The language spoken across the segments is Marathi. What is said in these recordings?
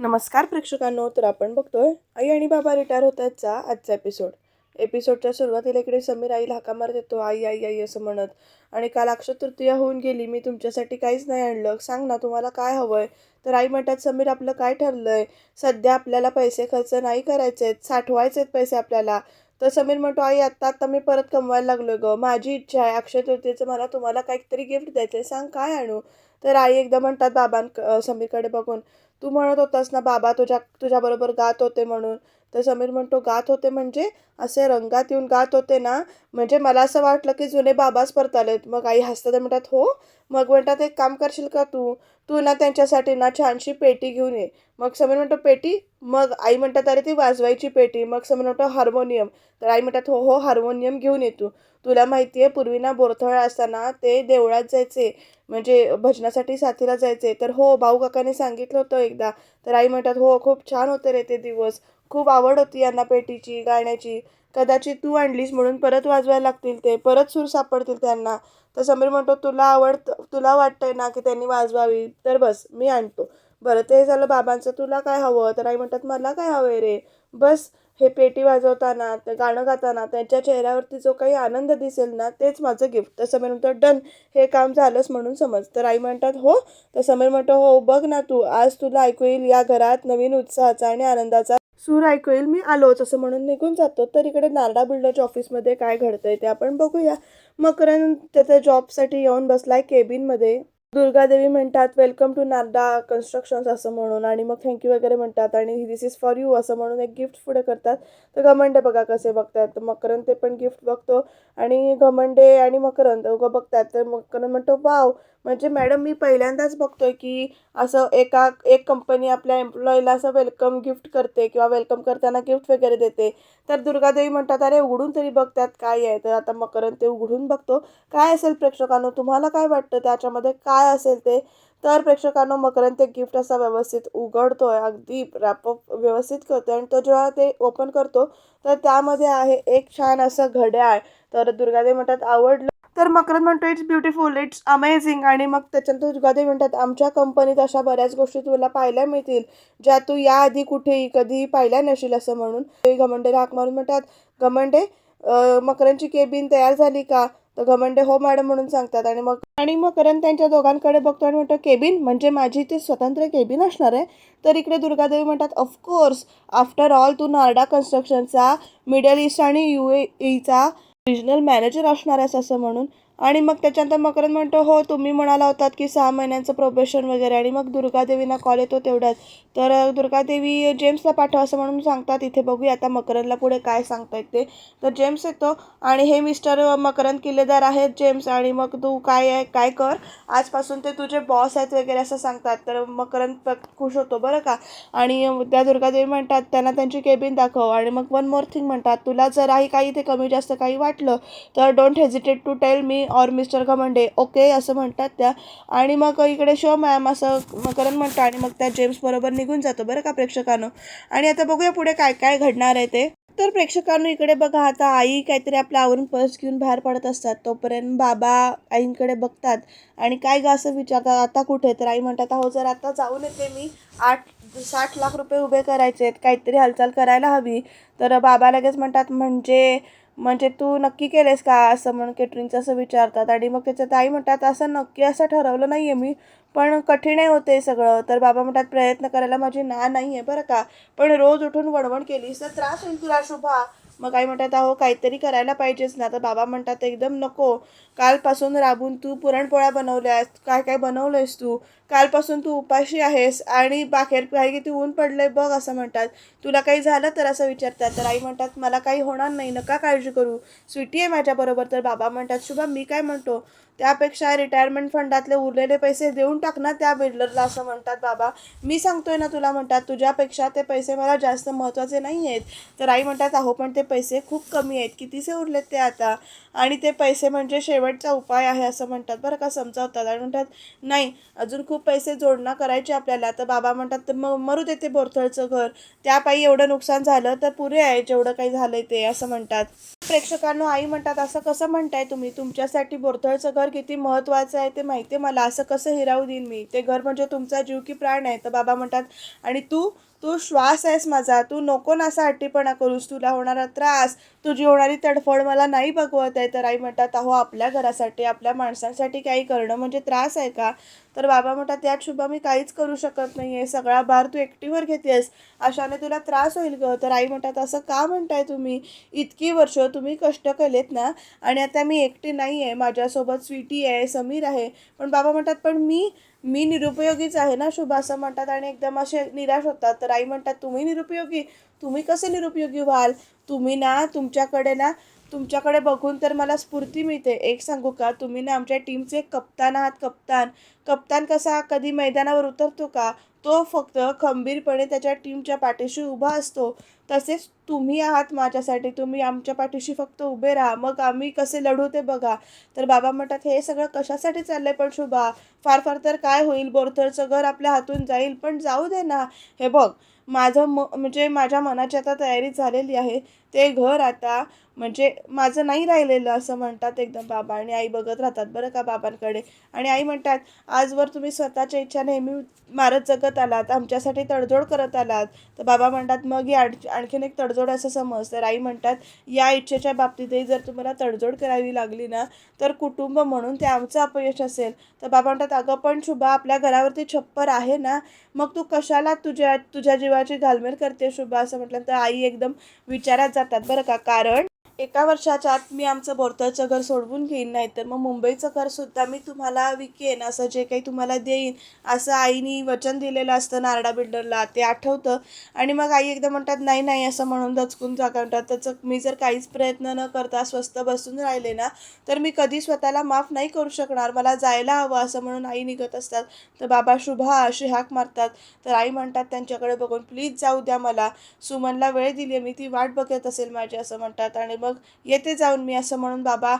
नमस्कार प्रेक्षकांनो तर आपण बघतोय आई आणि बाबा रिटायर होत आहेतचा आजचा एपिसोड एपिसोडच्या सुरुवातीला इकडे समीर आई हाका मारत येतो आई आई आई असं म्हणत. आणि काल अक्षय तृतीया होऊन गेली मी तुमच्यासाठी काहीच नाही आणलं. सांग ना तुम्हाला काय हवंय? तर आई म्हणतात समीर आपलं काय ठरलंय? सध्या आपल्याला पैसे खर्च नाही करायचे आहेत साठवायचे आहेत पैसे आपल्याला. तर समीर म्हणतो आई आत्ता आत्ता मी परत कमवायला लागलोय गं. माझी इच्छा आहे अक्षय तृतीयेचं मला तुम्हाला काहीतरी गिफ्ट द्यायचं आहे सांग काय आणू? तर आई एकदा म्हणतात बाबां समीरकडे बघून तू म्हणत होतास ना बाबा तुझ्या तुझ्याबरोबर गात होते म्हणून. तर समीर म्हणतो गात होते म्हणजे? असे रंगात येऊन गात होते ना म्हणजे मला असं वाटलं की जुने बाबाच परत आलेत मग आई हसतात म्हणतात हो मग म्हणतात एक काम करशील का तू? तू ना त्यांच्यासाठी ना छानशी पेटी घेऊन ये. मग समीर म्हणतो पेटी? मग आई म्हणतात अरे ती वाजवायची पेटी. मग समीर म्हणतो हार्मोनियम. तर आई म्हणतात हो हो हार्मोनियम घेऊन ये तू. तुला माहिती आहे पूर्वी ना बोरथळ असताना ते देवळात जायचे म्हणजे भजनासाठी साथीला जायचे. तर हो भाऊ काकाने सांगितलं होतं एकदा. तर आई म्हणतात हो खूप छान होते रे ते दिवस. खूप आवड होती यांना पेटीची गाण्याची. कदाचित तू आणलीस म्हणून परत वाजवायला लागतील ते परत सूर सापडतील त्यांना. तर समीर म्हणतो तुला आवड तुला वाटतंय ना की त्यांनी वाजवावी? तर बस मी आणतो. बरं ते झालं बाबांचं तुला काय हवं? तर आई म्हणतात मला काय हवंय रे? बस हे पेटी वाजवताना ते गाणं गाताना त्यांच्या चेहऱ्यावरती जो काही आनंद दिसेल ना तेच माझं गिफ्ट. तर समीर म्हणतो डन हे काम झालंच म्हणून समज. तर आई म्हणतात हो? तर समीर म्हणतो हो बघ ना तू आज तुला ऐकू येईल या घरात नवीन उत्साहाचा आणि आनंदाचा सूर ऐकू येईल मी आलोच असं म्हणून निघून जातो. तर इकडे नारडा बिल्डरच्या ऑफिसमध्ये काय घडतंय ते आपण बघूया. मकरंद त्याच्या जॉबसाठी येऊन बसलाय केबिनमध्ये. दुर्गादेवी म्हणतात वेलकम टू नारदा कन्स्ट्रक्शन्स असं म्हणून आणि मग थँक्यू वगैरे म्हणतात आणि दिस इज फॉर यू असं म्हणून एक गिफ्ट पुढे करतात. तर घमंडे बघा कसे बघतात. तर मकरंद ते पण गिफ्ट बघतो आणि घमंडे आणि मकरंद दोघं बघतात. तर मकरन म्हणतो वाव म्हणजे मॅडम मी पहिल्यांदाच बघतोय की असं एका एक कंपनी आपल्या एम्प्लॉईला असं वेलकम गिफ्ट करते किंवा वेलकम करताना गिफ्ट वगैरे देते. तर दुर्गादेवी म्हणतात अरे उघडून तरी बघतात काय आहे. तर आता मकरंद ते उघडून बघतो. काय असेल प्रेक्षकांनो? तुम्हाला काय वाटतं? त्याच्यामध्ये काय असेल ते? तर प्रेक्षकांनो मकरंद ते गिफ्ट असा व्यवस्थित उघडतो आहे अगदी रॅपअप व्यवस्थित करतो आणि तो जेव्हा ते ओपन करतो तर त्यामध्ये आहे एक छान असं घड्याळ. तर दुर्गादेवी म्हणतात आवडलं तर मकरंद म्हणतो इट्स ब्युटिफुल इट्स अमेझिंग आणि मग त्याच्यानंतर दुर्गादेवी म्हणतात आमच्या कंपनीत अशा बऱ्याच गोष्टी तुला पाहायला मिळतील ज्या तू याआधी कुठेही कधीही पाहिल्या नशील असं म्हणून ते घमंडे हाक मारून म्हणतात घमंडे अं, मकरंदची केबिन तयार झाली का? तर घमंडे हो मॅडम म्हणून सांगतात. आणि मग आणि मग करण त्यांच्या दोघांकडे बघतो आणि म्हणतो केबिन? म्हणजे माझी ते स्वतंत्र केबिन असणार आहे? तर इकडे दुर्गादेवी म्हणतात ऑफकोर्स आफ्टर ऑल तू नारडा कन्स्ट्रक्शनचा मिडल ईस्ट आणि यू ए ईचा रिजनल मॅनेजर असणार आहेस असं म्हणून आणि मग त्याच्यानंतर मकरंद म्हणतो हो तुम्ही म्हणाला होतात की सहा महिन्यांचं प्रोबेशन वगैरे. आणि मग दुर्गादेवींना कॉल येतो तेवढ्यात. तर दुर्गादेवी जेम्सला पाठव असं म्हणून सांगतात इथे बघूया आता मकरंदला पुढे काय सांगतायत ते. तर जेम्स येतो आणि हे मिस्टर मकरंद किल्लेदार आहेत जेम्स आणि मग तू काय आहे काय कर? आजपासून ते तुझे बॉस आहेत वगैरे असं सांगतात. तर मकरंद खुश होतो बरं का. आणि त्या दुर्गादेवी म्हणतात त्यांना त्यांची केबिन दाखव. आणि मग वन मोर थिंग म्हणतात तुला जराही काही इथे कमी जास्त काही वाटलं तर don't hesitate to tell me और मिस्टर घमंडे ओके असं म्हणतात त्या. आणि मग इकडे शो मॅम असं करण म्हणतं आणि मग त्या जेम्स बरोबर निघून जातो बरं का प्रेक्षकांनो. आणि आता बघूया पुढे काय काय घडणार आहे ते. तर प्रेक्षकांनो इकडे बघा आता आई काहीतरी आपल्या आवरून पर्स घेऊन बाहेर पडत असतात. तोपर्यंत बाबा आईंकडे बघतात. आणि काय ग असं विचारतात आता कुठे तर आई म्हणतात अहो जर आता जाऊन येते मी. आठ साठ लाख रुपये उभे करायचे आहेत. काहीतरी हालचाल करायला हवी. तर बाबा लगेच म्हणतात म्हणजे म्हणजे तू नक्की केलेस का असं म्हणून केटरिंगचं असं विचारतात? आणि मग त्याच्यात आई म्हणतात असं नक्की असं ठरवलं नाही आहे मी पण कठीण आहे होते सगळं. तर बाबा म्हणतात प्रयत्न करायला माझी ना नाही आहे बरं का पण रोज उठून वणवण केलीस तर त्रास होईल तुला शुभा. मग आई म्हणतात अहो काहीतरी करायला पाहिजेच ना. तर बाबा म्हणतात एकदम नको. कालपासून राबून तू पुरणपोळ्या बनवल्यास काय काय बनवलंयस तू? कालपासून तू उपाशी आहेस आणि बाहेर काही किती ऊन पडलंय बघ असं म्हणतात. तुला काही झालं तर? असं विचारतात. तर आई म्हणतात मला काही होणार नाही नका काळजी करू. स्वीटी आहे माझ्याबरोबर. तर बाबा म्हणतात शुभा मी काय म्हणतो? त्यापेक्षा रिटायरमेंट फंडातले उरलेले पैसे देऊन टाक ना त्या बिल्डरला असं म्हणतात बाबा. मी सांगतोय ना तुला म्हणतात तुझ्यापेक्षा ते पैसे मला जास्त महत्त्वाचे नाही आहेत तर आई म्हणतात अहो पण ते पैसे खूप कमी आहेत. कितीसे उरलेत ते आता? आणि ते पैसे म्हणजे शेवटचा उपाय आहे असं म्हणतात बरं का समजावतात. आणि म्हणतात नाही अजून खूप पैसे जोडणं करायचे आपल्याला. तर बाबा म्हणतात तर मग मरू देते बोरथळचं घर. त्यापायी एवढं नुकसान झालं तर पुरे आहे जेवढं काही झालं ते असं म्हणतात. प्रेक्षकांनो आई म्हणतात असं कसं म्हणताय तुम्ही? तुमच्यासाठी बोरथळचं घर किती महत्त्वाचं आहे ते माहिती आहे मला. असं कसं हिरावू देईन मी? ते घर म्हणजे तुमचा जीव की प्राण आहे. तर बाबा म्हणतात आणि तू? तू श्वास आहेस माझा. तू नको ना असा हट्टीपणा करूस. तुला होणारा त्रास तुझी होणारी तडफड मला नाही बघवत आहे. तर आई म्हणतात अहो आपल्या घरासाठी आपल्या माणसांसाठी काही करणं म्हणजे त्रास आहे का? तर बाबा म्हणतात यात शुभा मी काहीच करू शकत नाही आहे सगळा भार तू एकटीवर घेतेस. अशाने तुला त्रास होईल ग. तर आई म्हणतात असं का म्हणताय तुम्ही? इतकी वर्ष तुम्ही कष्ट केलेत ना आणि आता मी एकटी नाही आहे माझ्यासोबत स्वीटी आहे समीर आहे पण बाबा म्हणतात पण मी मी निरुपयोगीच आहे ना शुभ असं म्हणतात. आणि एकदम असे निराश होतात. तर आई म्हणतात तुम्ही निरुपयोगी? तुम्ही कसे निरुपयोगी व्हाल? तुम्ही ना तुमच्याकडे ना तुमच्याकडे बघून तर मला स्फूर्ती मिळते. एक सांगू का? तुम्ही ना आमच्या टीमचे कप्तान आहात कप्तान. कप्तान कसा कधी मैदानावर उतरतो का? तो फक्त खंबीरपणे त्याच्या टीमच्या पाठीशी उभा असतो. तसेच तुम्ही आहात माझ्यासाठी. तुम्ही आमच्या पाठीशी फक्त उभे राहा. मग आम्ही कसे लढू ते बघा. तर बाबा म्हणतात हे सगळं कशासाठी चाललं आहे पण शुभा? फार फार तर काय होईल? बोरथरचं घर आपल्या हातून जाईल. पण जाऊ दे ना. हे बघ माझं म म्हणजे माझ्या मनाची आता तयारी झालेली आहे. ते घर आता म्हणजे माझं नाही राहिलेलं असं म्हणतात एकदम बाबा. आणि आई बघत राहतात बरं का बाबांकडे. आणि आई म्हणतात आजवर तुम्ही स्वतःच्या इच्छा नेहमी मारत जगत आलात आमच्यासाठी तडजोड करत आलात. तर बाबा म्हणतात मग ही आण आणखीन एक तडजोड असं समज. तर आई म्हणतात या इच्छेच्या बाबतीतही जर तुम्हाला तडजोड करावी लागली ना तर कुटुंब म्हणून ते आमचं अपयश असेल. तर बाबा म्हणतात अगं पण शुभा आपल्या घरावरती छप्पर आहे ना मग तू कशाला तुझ्या तुझ्या जीवाची घालमेल करते शुभा? असं म्हटलं तर आई एकदम विचारात जातात बरं का. कारण एका वर्षाच्या आत मी आमचं बोरतळचं घर सोडवून घेईन नाही तर मग मुंबईचं घरसुद्धा मी तुम्हाला विकेन असं जे काही तुम्हाला देईन असं आईनी वचन दिलेलं असतं नारडा बिल्डरला ते आठवतं. आणि मग आई एकदा म्हणतात नाही नाही असं म्हणून दचकून जागा म्हणतात. त्याचं मी जर काहीच प्रयत्न न करता स्वस्त बसून राहिले ना तर मी कधी स्वतःला माफ नाही करू शकणार. मला जायला हवं असं म्हणून आई निघत असतात. तर बाबा शुभा अशी हाक मारतात. तर आई म्हणतात त्यांच्याकडे बघून प्लीज जाऊ द्या मला. सुमनला वेळ दिली मी ती वाट बघत असेल माझी असं म्हणतात. आणि मग येते जाऊन मी असं म्हणून बाबा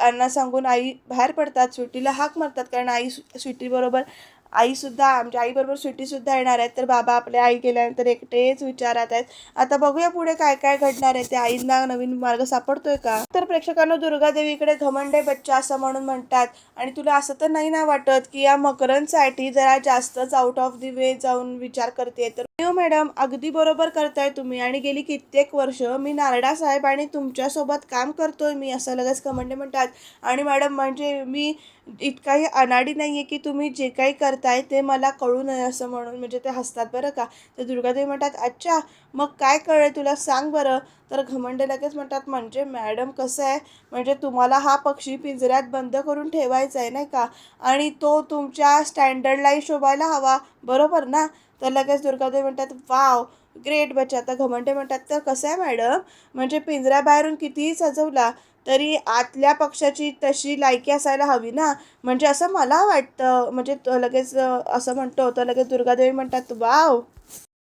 यांना सांगून आई बाहेर पडतात स्वीटीला हाक मारतात कारण आई स्वीटीबरोबर आईसुद्धा आमच्या आईबरोबर स्वीटीसुद्धा येणार आहेत. तर बाबा आपल्या आई गेल्यानंतर एकटेच विचारात आहेत. आता बघूया पुढे काय काय घडणार आहे. ते आईंना नवीन मार्ग सापडतोय का? तर प्रेक्षकांना दुर्गादेवीकडे घमंडे बच्चा असं म्हणून म्हणतात. आणि तुला असं तर नाही ना वाटत की या मकरंदसाठी जरा जास्तच आउट ऑफ दी वे जाऊन विचार करते तर हो मॅडम. अगदी बरोबर करताय तुम्ही. आणि गेली कित्येक वर्ष मी नारडा साहेब आणि तुमच्यासोबत काम करतोय. मी असं लगेच कमंडे म्हणतात. आणि मॅडम म्हणजे मी इतकाही अनाडी नाही आहे की तुम्ही जे काही करताय ते मला कळू नये असं म्हणून. म्हणजे ते हसतात बरं का. तर दुर्गादेवी म्हणतात अच्छा मग काय कळलं तुला? सांग बरं. तर घमंडे लगेच म्हणतात म्हणजे मॅडम कसं आहे? म्हणजे तुम्हाला हा पक्षी पिंजऱ्यात बंद करून ठेवायचा आहे नाही का? आणि तो तुमच्या स्टँडर्डलाही शोभायला हवा. बरोबर ना? तर लगेच दुर्गादेवी म्हणतात वाव ग्रेट बच्चा. आता घमंडे म्हणतात तर कसं आहे मॅडम? म्हणजे पिंजऱ्याबाहेरून कितीही सजवला तरी आतल्या पक्षाची तशी लायकी असायला हवी ना? म्हणजे असं मला वाटतं. म्हणजे लगेच असं म्हणतो तर लगेच दुर्गादेवी म्हणतात वाव.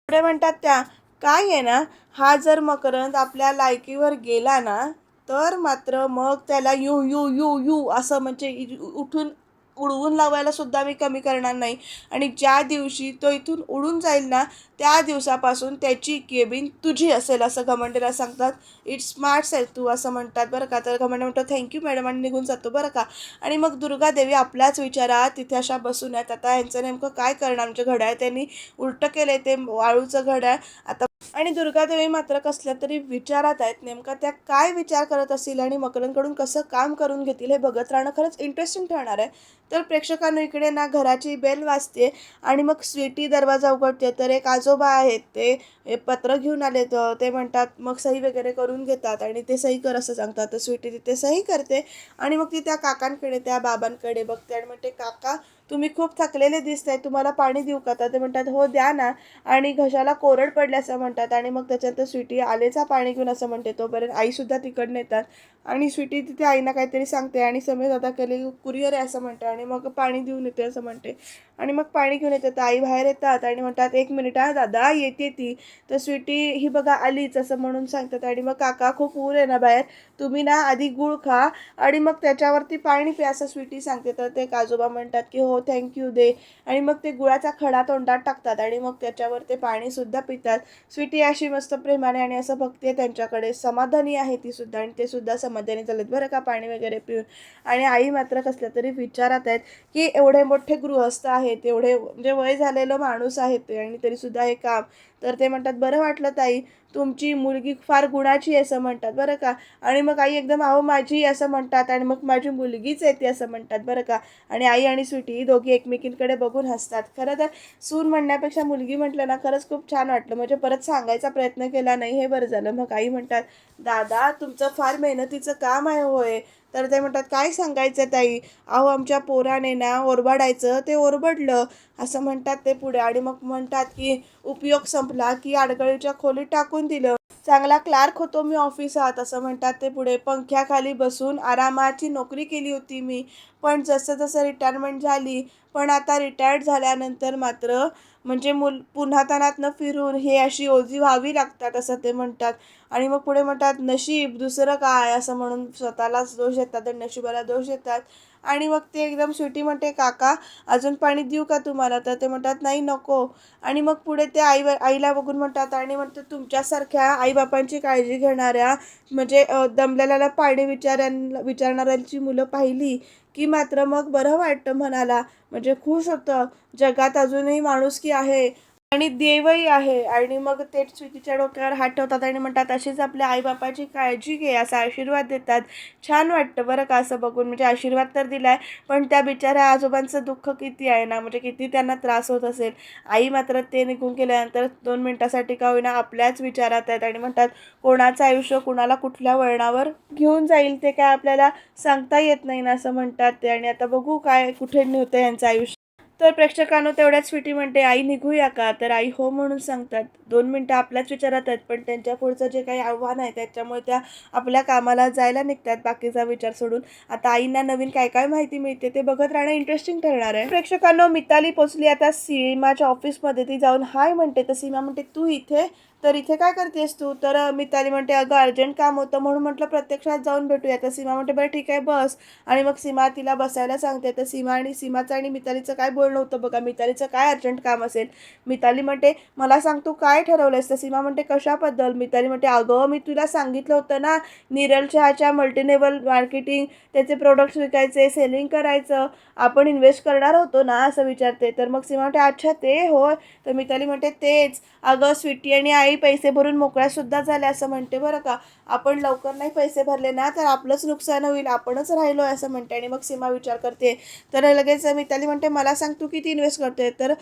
पुढे म्हणतात त्या काय आहे ना? हा जर मकरंद आपल्या लायकीवर गेला ना तर मात्र मग त्याला यू यू यू यू असं म्हणजे इ- उठून उडवून लावायला सुद्धा मी कमी करणार नाही. आणि ज्या दिवशी तो इथून उडून जाईल ना त्या दिवसापासून त्याची केबिन तुझी असेल असं घमंडेला सांगतात. इट्स स्मार्ट आहे तू असं म्हणतात बरं का. तर घमंडे म्हणतो थँक्यू मॅडम आणि निघून जातो बरं का. आणि मग दुर्गादेवी आपल्याच विचारात तिथे अशा बसून आहेत. आता यांचं नेमकं काय करणार? म्हणजे घड्याळ त्यांनी उलटं केलं आहे ते वाळूचं घड्याळ. आता आणि दुर्गादेवी मात्र कसल्या तरी विचारात आहेत. नेमका त्या काय विचार करत असतील आणि मकरंदकडून कसं काम करून घेतील हे बघत राहणं खरंच इंटरेस्टिंग ठरणार आहे. तर प्रेक्षकांना इकडे ना घराची बेल वाजते आणि मग स्वीटी दरवाजा उघडते तर एक आजोबा आहेत ते पत्र घेऊन आले तर ते म्हणतात मग सही वगैरे करून घेतात आणि ते सही कर असं सांगतात. तर स्वीटी तिथे सही करते आणि मग ती त्या काकांकडे त्या बाबांकडे बघते आणि म्हणते काका तुम्ही खूप थकलेले दिसत आहे तुम्हाला पाणी देऊ का? तर ते म्हणतात हो द्या ना. आणि घशाला कोरड पडले असं म्हणतात आणि मग त्याच्यानंतर स्वीटी आलेचा पाणी घेऊन असं म्हणते तोपर्यंत आईसुद्धा तिकडनं येतात आणि स्वीटी तिथे आईना काहीतरी सांगते आणि समीर दादा केले कुरिअर आहे असं म्हणते आणि मग पाणी देऊन येते असं म्हणते. आणि मग पाणी घेऊन येते तर आई बाहेर येतात आणि म्हणतात एक मिनिट हा दादा येते ती. तर स्वीटी ही बघा आलीच असं म्हणून सांगतात आणि मग काका खूप ऊर आहे ना बाहेर तुम्ही ना आधी गुळ खा आणि मग त्याच्यावरती पाणी प्या असं स्वीटी सांगते. तर ते काजोबा म्हणतात की हो हो थँक्यू दे. आणि मग ते गुळाचा खडा तोंडात टाकतात आणि मग त्याच्यावर ते पाणीसुद्धा पितात. स्वीटी अशी मस्त प्रेमाने आणि असं भक्ती आहे त्यांच्याकडे. समाधानी आहे ती सुद्धा आणि ते सुद्धा समाधानी झालेत बरं का पाणी वगैरे पिऊन. आणि आई मात्र कसल्या तरी विचारात आहेत की एवढे मोठे गृहस्थ आहेत एवढे म्हणजे वय झालेलं माणूस आहे ते आणि तरीसुद्धा हे काम. तर ते म्हणतात बरं वाटलं ताई तुमची मुलगी फार गुणाची आहे असं म्हणतात बरं का? आणि मग आई एकदम अहो माझी असं म्हणतात आणि मग माझी मुलगीच येते असं म्हणतात बरं का? आणि आई आणि सुटी दोघी एकमेकींकडे बघून हसतात. खरं तर सून म्हणण्यापेक्षा मुलगी म्हटलं ना खरंच खूप छान वाटलं. म्हणजे परत सांगायचा प्रयत्न केला नाही हे बरं झालं. मग आई म्हणतात दादा तुमचं फार मेहनतीचं काम आहे होय. तर ते म्हणतात काय सांगायचं ताई? अहो आमच्या पोराने ना ओरबाडायचं ते ओरबडलं. असं म्हणतात ते पुढे. आणि मग म्हणतात की उपयोग संपला की आडगळीच्या खोलीत टाकून दिलं. चांगला क्लार्क होतो मी ऑफिसात असं म्हणतात ते पुढे. पंख्याखाली बसून आरामाची नोकरी केली होती मी. पण जसं जसं रिटायरमेंट झाली पण आता रिटायर्ड झाल्यानंतर मात्र म्हणजे मुल पुन्हा तनातनं फिरून हे अशी ओझी व्हावी लागतात असं ते म्हणतात. आणि मग पुढे म्हणतात नशीब दुसरं काय? असं म्हणून स्वतःलाच दोष देतात आणि नशिबाला दोष देतात आणि मग ते एकदम शेवटी म्हणते काका अजून पाणी देऊ का तुम्हाला? तर ते म्हणतात नाही नको. आणि मग पुढे ते आई आईला बघून म्हणतात आणि म्हणतात तुमच्यासारख्या आईबापांची काळजी घेणाऱ्या म्हणजे दमलेल्याला पाणी विचारां विचारणाऱ्यांची मुलं पाहिली की मात्र मग बरं वाटतं म्हणाला. म्हणजे खुश होतं. जगात अजूनही माणुसकी आहे. आणि देवही आहे. आणि मग ते स्वीटीच्या डोक्यावर हात ठेवतात आणि म्हणतात अशीच आपल्या आईबापाची काळजी घे असा आशीर्वाद देतात. छान वाटतं बरं का असं बघून. म्हणजे आशीर्वाद तर दिलाय पण त्या बिचाऱ्या आजोबांचं दुःख किती आहे ना? म्हणजे किती त्यांना त्रास होत असेल. आई मात्र ते निघून गेल्यानंतर दोन मिनटासाठी का होईना आपल्याच विचारात आहेत आणि म्हणतात कोणाचं आयुष्य कुणाला कुठल्या वळणावर घेऊन जाईल? ते काय आपल्याला सांगता येत नाही ना? असं म्हणतात ते. आणि आता बघू काय कुठे नेतं यांचं आयुष्य. तर प्रेक्षकांनो तेवढ्याच स्वीटी म्हणते आई निघूया का? तर आई हो म्हणून सांगतात. दोन मिनटं आपल्याच विचारात आहेत पण त्यांच्या पुढचं जे काही आव्हान आहे त्याच्यामुळे त्या आपल्या कामाला जायला निघतात बाकीचा विचार सोडून. आता आईंना नवीन काय काय माहिती मिळते ते बघत राहणं इंटरेस्टिंग ठरणार आहे. प्रेक्षकांनो मिताली पोचली आता सीमाच्या ऑफिसमध्ये ती जाऊन हाय म्हणते. तर सीमा म्हणते तू इथे तर इथे काय करतेस तू? तर मिताली म्हणते अगं अर्जंट काम होतं म्हणून म्हटलं प्रत्यक्षात जाऊन भेटूया तर सीमा म्हणते बरं ठीक आहे बस. आणि मग सीमा तिला बसायला सांगते. तर सीमा आणि सीमाचं आणि मितालीचं काय बोलणं होतं बघा? मितालीचं काय अर्जंट काम असेल? मिताली म्हणते मला सांग तू काय ठरवलंयस? तर सीमा म्हणते कशाबद्दल? मिताली म्हणते अगं मी तुला सांगितलं होतं ना निरल चहाच्या मल्टीनेबल मार्केटिंग त्याचे प्रोडक्ट्स विकायचे सेलिंग करायचं आपण इन्व्हेस्ट करणार होतो ना असं विचारते. तर मग सीमा म्हणते अच्छा ते होय. तर मिताली म्हणते तेच. अगं स्वीटी आणि आई पैसे भरून मोकळ्या सुद्धा झाल्या असं म्हणते बरं का. आपण लवकर नाही पैसे भरले ना तर आपलंच नुकसान होईल आपणच राहिलो आहे असं म्हणते. आणि मग सीमा विचार करते. तर लगेच मिताली म्हणते मला सांग तू किती इन्व्हेस्ट करते तर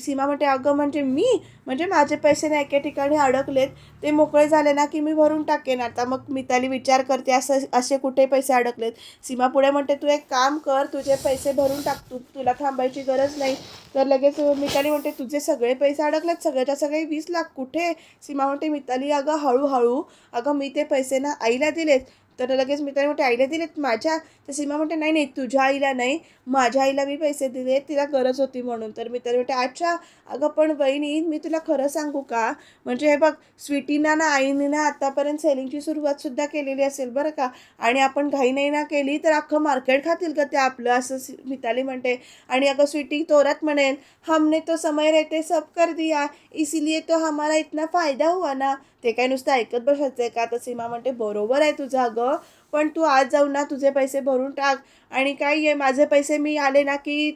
सीमा म्हणते अगं म्हणजे मी? म्हणजे माझे पैसे ना एके ठिकाणी अडकलेत. ते मोकळे झाले ना की मी भरून टाकेन आता. मग मिताली विचार करते असं असे कुठे पैसे अडकलेत? सीमा पुढे म्हणते तू एक काम कर तुझे पैसे भरून टाक. तू तुला थांबायची गरज नाही. तर लगेच मिताली म्हणते तुझे सगळे पैसे अडकलेत सगळ्याच्या सगळे वीस लाख कुठे? सीमा म्हणते मिताली अगं हळूहळू अगं मी ते पैसे ना आईला दिलेत तर लगेच मिताली म्हणते आईला दिलेत माझ्या. तर सीमा म्हणते नाही नाही तुझ्या आईला नाही माझ्या आईला मी पैसे दिले तिला गरज होती म्हणून. तर मिताली म्हणते अच्छा अगं पण बहिणी मी तुला खरं सांगू का? म्हणजे हे बघ स्वीटीना ना आईने ना आतापर्यंत सेलिंगची सुरुवातसुद्धा केलेली असेल बरं का? आणि आपण घाई नाही ना केली तर अख्खं मार्केट खातील का ते आपलं? असं मिताली म्हणते. आणि अगं स्वीटी तोरात म्हणेल हमने तो समय रहते सब कर दिया इसीलिए तो हमारा इतना फायदा हुआ ना. ते काय नुसतं ऐकत बसायचं आहे का? तर सीमा म्हणते बरोबर आहे तुझं अगं पण तू आज जाऊ ना तुझे पैसे भरून टाक. आणि काय आहे माझे पैसे मी आले ना की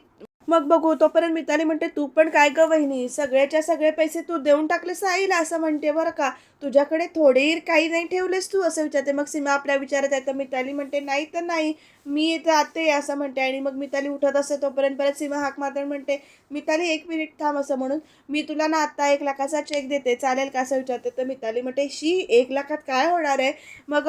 मग बघू तोपर्यंत मिताली म्हणते तू पण काय ग वहिनी सगळ्याच्या सगळे पैसे तू देऊन टाकलेस आईला असं म्हणते बरं का. तुझ्याकडे थोडे काही नाही ठेवलेस तू असं विचारते. मग सीमा आपल्या विचारत आहे तर मिताली म्हणते नाही तर नाही मी जाते असं म्हणते. आणि मग मिताली उठत असते. तोपर्यंत परत सीमा हाक मारते म्हणते मिताली एक मिनिट थांब असं म्हणून मी तुला ना आत्ता एक लाखाचा चेक देते चालेल का? असं विचारते. तर मिताली म्हणते शी एक लाखात काय होणार आहे? मग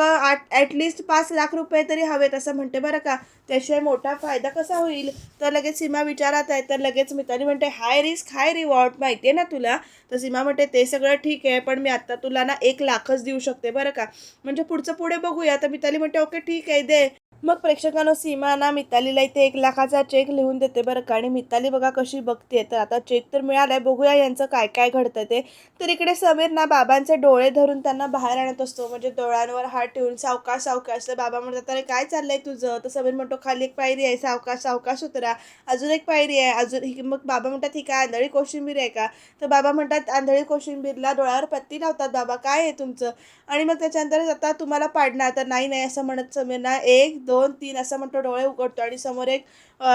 ॲटलिस्ट पाच लाख रुपये तरी हवेत असं म्हणते बरं का. त्याशिवाय मोठा फायदा कसा होईल? तर लगेच सीमा विचार विचारात आहे तर लगेच मिताली म्हणते हाय रिस्क हाय रिवॉर्ड माहिती आहे ना तुला? तर सीमा म्हणते ते सगळं ठीक आहे पण मी आत्ता तुला ना एक लाखच देऊ शकते बरं का? म्हणजे पुढचं पुढे बघूया. तर मिताली म्हणते ओके ठीक आहे दे. मग प्रेक्षकांनो सीमा ना मितालीला इथे एक लाखाचा चेक लिहून देते बरं का. आणि मिताली बघा कशी बघते तर आता चेक तर मिळालाय. बघूया यांचं काय काय घडतं ते. तर इकडे समीर ना बाबांचे डोळे धरून त्यांना बाहेर आणत असतो. म्हणजे डोळ्यांवर हात ठेवून सावकाश सावकाश तर बाबा म्हणतात अरे काय चाललंय तुझं? तर समीर म्हणतो खाली एक पायरी आहे. सावकाश सावकाश उतरा अजून एक पायरी आहे. अजून ही मग बाबा म्हणतात ही काय आंधळी कोशिंबीर आहे का? तर बाबा म्हणतात आंधळी कोशिंबीरला डोळ्यावर पत्ती लावतात बाबा. काय आहे तुमचं? आणि मग त्याच्यानंतर आता तुम्हाला पाडणार. तर नाही नाही असं म्हणत समीर ना एक दोन दोन तीन असं म्हणतो डोळे उघडतो आणि समोर एक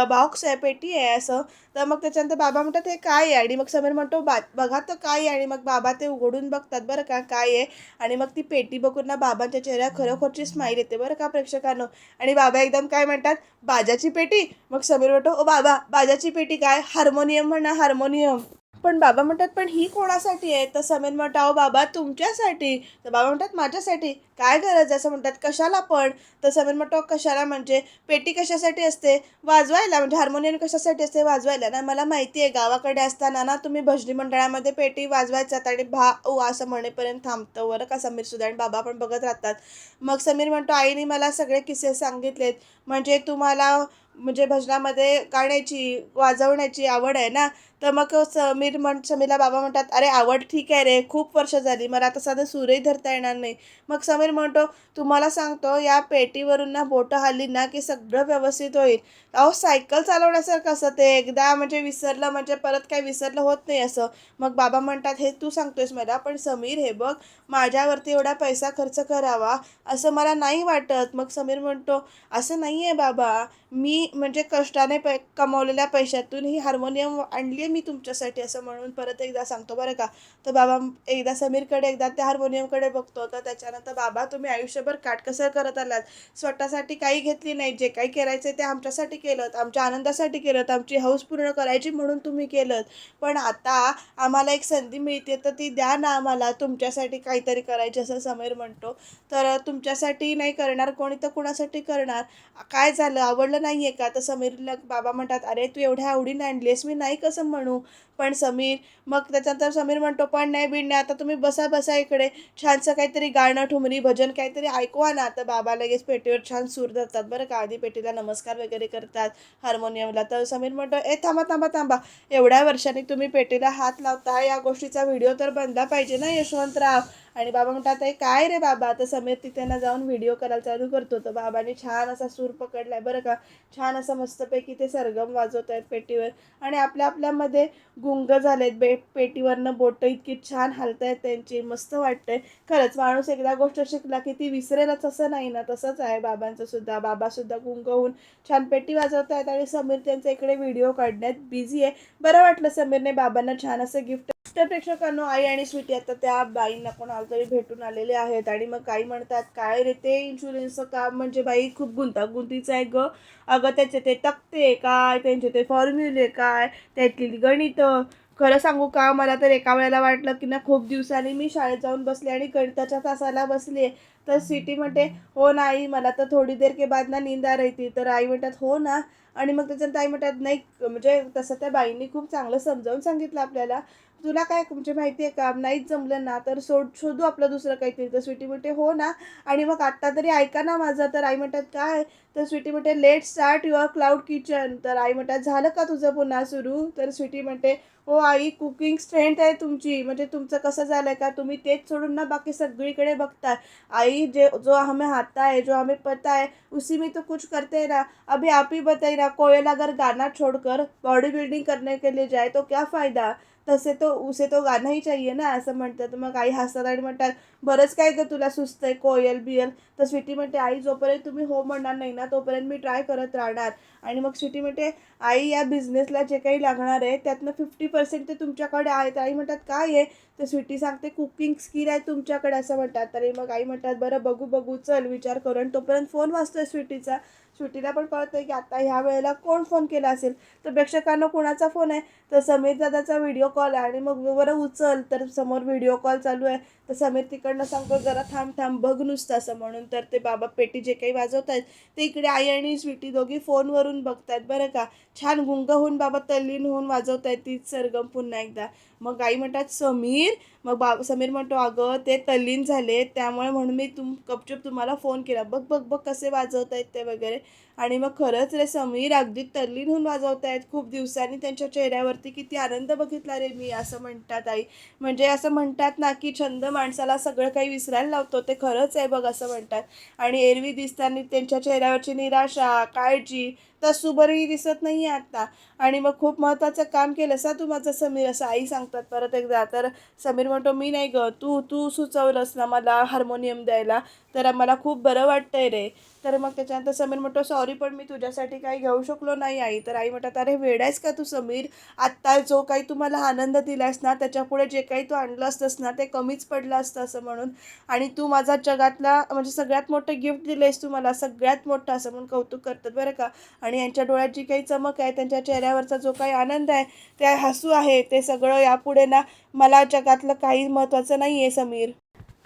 बॉक्स आहे पेटी आहे असं. तर मग त्याच्यानंतर बाबा म्हणतात हे काय आहे? आणि मग समीर म्हणतो बा बघा तर काय आहे. आणि मग बाबा ते उघडून बघतात बरं का काय आहे? आणि मग ती पेटी बघून ना बाबांच्या चेहऱ्यावर खरोखरची स्माईल येते बरं का प्रेक्षकांनो? आणि बाबा एकदम काय म्हणतात बाजाची पेटी? मग समीर म्हणतो ओ बाबा बाजाची पेटी काय? हार्मोनियम म्हणा हार्मोनियम. पण बाबा म्हणतात पण ही कोणासाठी आहे? तर समीर म्हणतात अहो बाबा तुमच्यासाठी. तर बाबा म्हणतात माझ्यासाठी. काय गरज असं म्हणतात कशाला पण? तर समीर म्हणतो कशाला म्हणजे? पेटी कशासाठी असते? वाजवायला म्हणजे हार्मोनियम कशासाठी असते? वाजवायला. ना मला माहिती आहे गावाकडे असताना ना तुम्ही भजनी मंडळामध्ये पेटी वाजवायचात आणि भा ओ असं म्हणेपर्यंत थांबतं. बरं का समीर सुद्धा आणि बाबा पण बघत राहतात. मग समीर म्हणतो आईने मला सगळे किस्से सांगितलेत. म्हणजे तुम्हाला म्हणजे भजनामध्ये गाण्याची वाजवण्याची आवड आहे ना तर मग समीर म्हण समीरला बाबा म्हणतात अरे आवड ठीक आहे रे खूप वर्ष झाली मला आता साधं सूरही धरता येणार नाही. मग समीर म्हणतो तुम्हाला सांगतो या पेटीवरून ना बोटं हल्ली ना की सगळं व्यवस्थित होईल. अहो सायकल चालवण्यासारखं असं ते एकदा म्हणजे विसरलं म्हणजे परत काही विसरलं होत नाही असं. मग बाबा म्हणतात हे तू सांगतोयस मला पण समीर हे बघ माझ्यावरती एवढा पैसा खर्च करावा असं मला नाही वाटत. मग समीर म्हणतो असं नाही आहे बाबा मी म्हणजे कष्टाने पै कमावलेल्या पैशातून ही हार्मोनियम आणली मी तुमच्यासाठी असं म्हणून परत एकदा सांगतो बरं का. तर बाबा एकदा समीरकडे एकदा त्या हार्मोनियमकडे बघतो. तर त्याच्यानंतर बाबा तुम्ही आयुष्यभर काटकसर करत आलात. स्वतःसाठी काही घेतली नाही. जे काही करायचं ते आमच्यासाठी केलं आमच्या आनंदासाठी केलं आमची हौस पूर्ण करायची म्हणून तुम्ही केलं पण आता आम्हाला एक संधी मिळते. तर ती द्या ना आम्हाला. तुमच्यासाठी काहीतरी करायची असं समीर म्हणतो. तर तुमच्यासाठी नाही करणार. कोणी तर कुणासाठी करणार? काय झालं? आवडलं नाही आहे का? तर समीरला बाबा म्हणतात अरे तू एवढ्या आवडीने आणलीस मी नाही कसं म्हण? あの पण समीर मग त्याच्यानंतर समीर म्हणतो पण नाही बीड नाही आता तुम्ही बसा बसा इकडे. छानसं काहीतरी गाणं ठुमरी भजन काहीतरी ऐकवा ना. तर बाबा लगेच पेटीवर छान सूर धरतात बरं का. आधी पेटीला नमस्कार वगैरे करतात हार्मोनियमला. तर समीर म्हणतो ए थांबा थांबा थांबा. एवढ्या वर्षांनी तुम्ही पेटीला हात लावता या गोष्टीचा व्हिडिओ तर बनला पाहिजे ना यशवंतराव? आणि बाबा म्हणतात हे काय रे बाबा? तर समीर तिथे ना जाऊन व्हिडिओ करायला चालू करतो. तर बाबाने छान असा सूर पकडलाय बरं का. छान असं मस्तपैकी ते सरगम वाजवत आहेत पेटीवर. आणि आपल्या आपल्यामध्ये गु गुंग झालेत बे पेटीवरनं बोटं इतकी छान हलत आहेत त्यांची मस्त वाटतंय. खरंच माणूस एकदा गोष्ट शिकला की ती विसरेलच असं नाही ना तसंच आहे बाबांचं सुद्धा. बाबासुद्धा गुंग होऊन छान पेटी वाजवत आहेत आणि समीर त्यांच्या इकडे व्हिडिओ काढण्यात बिझी आहे. बरं वाटलं समीरने बाबांना छान असं गिफ्ट तर प्रेक्षकांनो आई आणि स्वीटी आता त्या बाईंना कोणाला तरी भेटून आलेले आहेत आणि मग काही म्हणतात काय रे ते इन्शुरन्सचं काम म्हणजे बाई खूप गुंतागुंतीचं आहे ग. अगं त्याचे ते तक्ते काय? त्यांचे ते फॉर्म्युले काय? त्यातली गणितं. खरं सांगू का मला तर एका वेळेला वाटलं की ना खूप दिवसांनी मी शाळेत जाऊन बसले आणि गणिताच्या तासाला बसले. तर स्वीटी म्हणते हो ना आई मला तर थोडी देर के बाद ना निंदा आ तर आई म्हणतात हो ना. आणि मग त्याच्यानंतर आई म्हणतात नाही म्हणजे तसं त्या बाईंनी खूप चांगलं समजावून सांगितलं आपल्याला. तुला काय म्हणजे माहिती आहे का? नाहीच जमलं ना तर सोड शोधू आपलं दुसरं काहीतरी. तर स्वीटी म्हणते हो ना. आणि मग आत्ता तरी ऐका ना माझं. तर आई म्हणतात काय? तर स्वीटी म्हणते let start your cloud kitchen तर आई म्हणतात झालं का तुझं पुन्हा सुरू? तर स्वीटी म्हणते हो आई कुकिंग स्ट्रेंथ आहे तुमची. म्हणजे तुमचं कसं झालं आहे का? तुम्ही तेच सोडून ना बाकी सगळीकडे बघताय. आई जे जो हमें आता है जो हमें पता है उसी में तो कुछ करते हैं ना. अभी आप ही बताइए ना कोयल अगर गाना छोड़कर बॉडी बिल्डिंग करने के लिए जाए तो क्या फ़ायदा? तसे तो उसे तो गाणंही चाहिए ना असं म्हणतात. मग आई हसतात आणि म्हणतात बरंच काय गं तुला सुस्त आहे कोयल बियल? तर स्वीटी म्हणते आई जोपर्यंत तुम्ही हो म्हणणार नाही ना तोपर्यंत मी ट्राय करत राहणार. आणि मग स्वीटी म्हणते आई या बिझनेसला जे काही लागणार आहे त्यातनं फिफ्टी पर्सेंट ते तुमच्याकडे आहेत. आई म्हणतात काय आहे? तर स्वीटी सांगते कुकिंग स्किल आहे तुमच्याकडे असं म्हणतात. तरी मग आई म्हणतात बरं बघू बघू चल विचार करू. आणि तोपर्यंत फोन वाचतोय स्वीटीचा. स्वीटीला पण कळतं आहे की आता ह्या वेळेला कोण फोन केला असेल? तर प्रेक्षकांना कोणाचा फोन आहे? तर समीर दादाचा व्हिडिओ कॉल आहे आणि मग बरं उचल तर समोर व्हिडिओ कॉल चालू आहे. तर समीर तिकडनं सांगतो जरा थांब थांब बघ नुसतं असं म्हणून. तर ते बाबा पेटी जे काही वाजवत आहेत ते इकडे आई आणि स्वीटी दोघी फोनवरून बघतायत बरं का? छान गुंग होऊन बाबा तल्लीन होऊन वाजवत आहेत तीच सरगम पुन्हा एकदा. मग आई म्हणतात समीर. मग बा समीर म्हणतो अगं ते तल्लीन झाले त्यामुळे म्हणून मी तुम कपचूप तुम्हाला फोन केला. बघ बघ बघ कसे वाजवत आहेत ते वगैरे. आणि मग खरंच रे समीर अगदी तल्लीन होऊन वाजवत आहेत खूप दिवसांनी. त्यांच्या चेहऱ्यावरती किती आनंद बघितला रे मी असं म्हणतात आई. म्हणजे असं म्हणतात ना की छंद माणसाला सगळं काही विसरायला लावतो ते खरंच आहे बघ असं म्हणतात. आणि एरवी दिसताना त्यांच्या चेहऱ्यावरची निराशा काळजी तसू बरी दिसत नाही आहे आता. आणि मग खूप महत्त्वाचं काम केलं सा तू माझं समीर असं आई सांगतात परत एकदा. तर समीर म्हणतो मी नाही ग तू तू सुचवलंस ना मला हार्मोनियम द्यायला तर मला खूप बरं वाटतंय रे. तर मग त्याच्यानंतर समीर म्हणतो सॉरी पण मी तुझ्यासाठी काही घेऊ शकलो नाही आई. तर आई म्हणतात अरे वेडायस का तू समीर? आत्ता जो काही तू मला आनंद दिलास ना त्याच्यापुढे जे काही तू आणलं असतंस ना ते कमीच पडलं असतं असं म्हणून. आणि तू माझा जगातला म्हणजे सगळ्यात मोठं गिफ्ट दिलेस तू मला सगळ्यात मोठं असं म्हणून कौतुक करतात बरं का? आणि यांच्या डोळ्यात जी काही चमक आहे त्यांच्या चेहऱ्यावरचा जो काही आनंद आहे ते हसू आहे ते सगळं यापुढे ना मला जगातलं काही महत्त्वाचं नाही आहे समीर.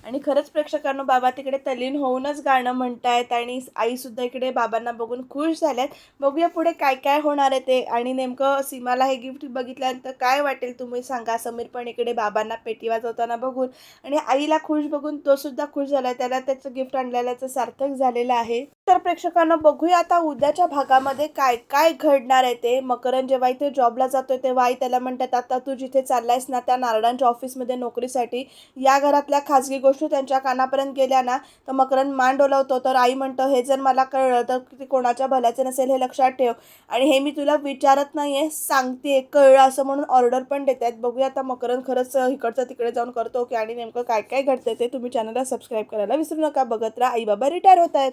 आणि खरंच प्रेक्षकांना बाबा तिकडे तलीन होऊनच गाणं म्हणतायत आणि आईसुद्धा इकडे बाबांना बघून खुश झाल्यात. बघूया पुढे काय काय होणार आहे ते. आणि नेमकं सीमाला हे गिफ्ट बघितल्यानंतर काय वाटेल तुम्ही सांगा. समीर पण इकडे बाबांना पेटी वाजवताना बघून. आणि आईला खुश बघून तो सुद्धा खुश झाला त्याला त्याचं गिफ्ट आणलेल्याचं सार्थक झालेलं आहे. तर प्रेक्षकांना बघूया आता उद्याच्या भागामध्ये काय काय घडणार आहे ते. मकरन जेव्हा इथे जॉबला जातोय तेव्हा आई त्याला म्हणतात आता तू जिथे चाललायस ना त्या नारळांच्या ऑफिसमध्ये नोकरीसाठी. या घरातल्या खाजगी गोष्टी त्यांच्या कानापर्यंत गेल्या ना तर मकरन मान डोलावतो. तर आई म्हणतं हे जर मला कळलं तर ते कोणाच्या भल्याचे नसेल हे लक्षात ठेव. आणि हे मी तुला विचारत नाही आहे सांगते कळलं असं म्हणून ऑर्डर पण देत आहेत बघूया आता मकरन खरंच इकडचं तिकडे जाऊन करतो की आणि नेमकं काय काय घडतं ते तुम्ही चॅनलला सबस्क्राईब करायला विसरू नका. बघत राहा. आई बाबा रिटायर होत आहेत